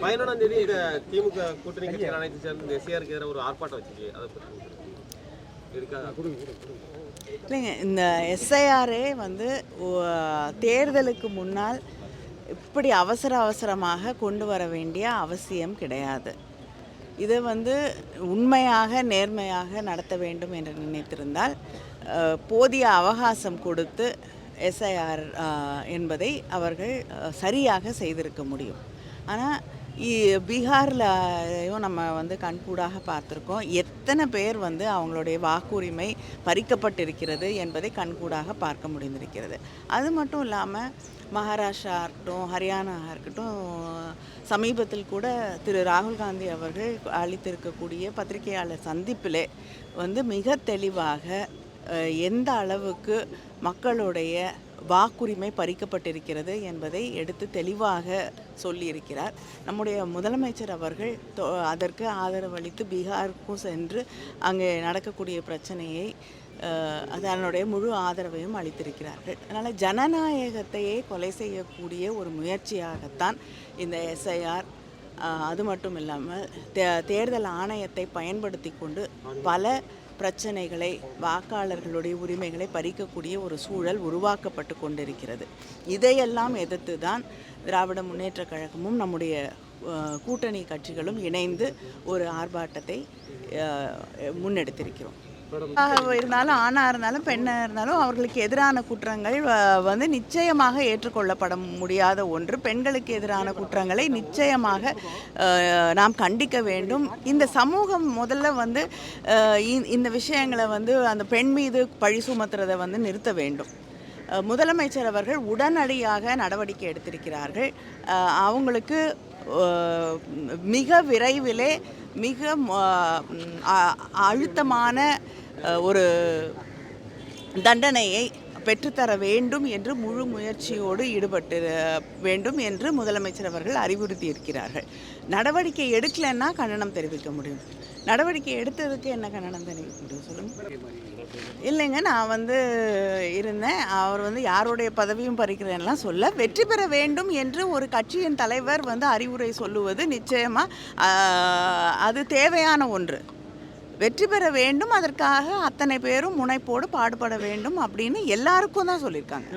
பதினொன்றாம் தேதி திமுக கூட்டணி கட்சிகள் அனைத்து சேர்ந்து எஸ்ஆருக்கு எதிராக ஒரு ஆர்ப்பாட்டம் வச்சுச்சு அதை இல்லைங்க இந்த எஸ்ஐஆரே வந்து தேர்தலுக்கு முன்னால் இப்படி அவசர அவசரமாக கொண்டு வர வேண்டிய அவசியம் கிடையாது. இதை வந்து உண்மையாக நேர்மையாக நடத்த வேண்டும் என்று நினைத்திருந்தால் போதிய அவகாசம் கொடுத்து எஸ்ஐஆர் என்பதை அவர்கள் சரியாக செய்திருக்க முடியும். ஆனால் பீகார்லையும் நம்ம வந்து கண்கூடாக பார்த்துருக்கோம். எத்தனை பேர் வந்து அவங்களுடைய வாக்குரிமை பறிக்கப்பட்டிருக்கிறது என்பதை கண்கூடாக பார்க்க முடிந்திருக்கிறது. அது மட்டும் இல்லாமல் மகாராஷ்டிரா இருக்கட்டும் ஹரியானா இருக்கட்டும் சமீபத்தில் கூட திரு ராகுல் காந்தி அவர்கள் அளித்திருக்கக்கூடிய பத்திரிகையாளர் சந்திப்பிலே வந்து மிக தெளிவாக எந்த அளவுக்கு மக்களுடைய வாக்குரிமை பறிக்கப்பட்டிருக்கிறது என்பதை எடுத்து தெளிவாக சொல்லியிருக்கிறார். நம்முடைய முதலமைச்சர் அவர்கள் தொ- அதற்கு ஆதரவளித்து பீகாருக்கும் சென்று அங்கே நடக்கக்கூடிய பிரச்சனையை அதனுடைய முழு ஆதரவையும் அளித்திருக்கிறார்கள். அதனால் ஜனநாயகத்தையே கொலை செய்யக்கூடிய ஒரு முயற்சியாகத்தான் இந்த எஸ்ஐஆர் அது மட்டும் இல்லாமல் தே தேர்தல் ஆணையத்தை பயன்படுத்தி கொண்டு பல பிரச்சனைகளை வாக்காளர்களுடைய உரிமைகளை பறிக்கக்கூடிய ஒரு சூழல் உருவாக்கப்பட்டு கொண்டிருக்கிறது. இதையெல்லாம் எதிர்த்து தான் திராவிட முன்னேற்றக் கழகமும் நம்முடைய கூட்டணி கட்சிகளும் இணைந்து ஒரு ஆர்ப்பாட்டத்தை முன்னெடுத்திருக்கிறோம். இருந்தாலும் ஆணாக இருந்தாலும் பெண்ணாக இருந்தாலும் அவர்களுக்கு எதிரான குற்றங்கள் வந்து நிச்சயமாக ஏற்றுக்கொள்ளப்பட முடியாத ஒன்று. பெண்களுக்கு எதிரான குற்றங்களை நிச்சயமாக அஹ், நாம் கண்டிக்க வேண்டும். இந்த சமூகம் முதல்ல வந்து அஹ், இந்த விஷயங்களை வந்து அந்த பெண் மீது பழி சுமத்துறதை வந்து நிறுத்த வேண்டும். முதலமைச்சர் அவர்கள் உடனடியாக நடவடிக்கை எடுத்திருக்கிறார்கள். அவங்களுக்கு மிக விரைவிலே மிக அ- அழுத்தமான ஒரு தண்டனையை பெற்றுத்தர வேண்டும் என்று முழு முயற்சியோடு ஈடுபட்டு வேண்டும் என்று முதலமைச்சர் அவர்கள் அறிவுறுத்தி இருக்கிறார்கள் நடவடிக்கை எடுக்கலைன்னா கண்டனம் தெரிவிக்க முடியும். நடவடிக்கை எடுத்ததுக்கு என்ன கண்டனம் தெரிவிக்க சொல்லுங்க. இல்லைங்க நான் வந்து இருந்தேன். அவர் வந்து யாருடைய பதவியும் பறிக்கிறேன்லாம் சொல்ல வெற்றி பெற வேண்டும் என்று ஒரு கட்சியின் தலைவர் வந்து அறிவுரை சொல்லுவது நிச்சயமாக அது தேவையான ஒன்று. வெற்றி பெற வேண்டும் அதற்காக அத்தனை பேரும் முனைப்போடு பாடுபட வேண்டும் அப்படின்னு எல்லாருக்கும் தான் சொல்லியிருக்காங்க.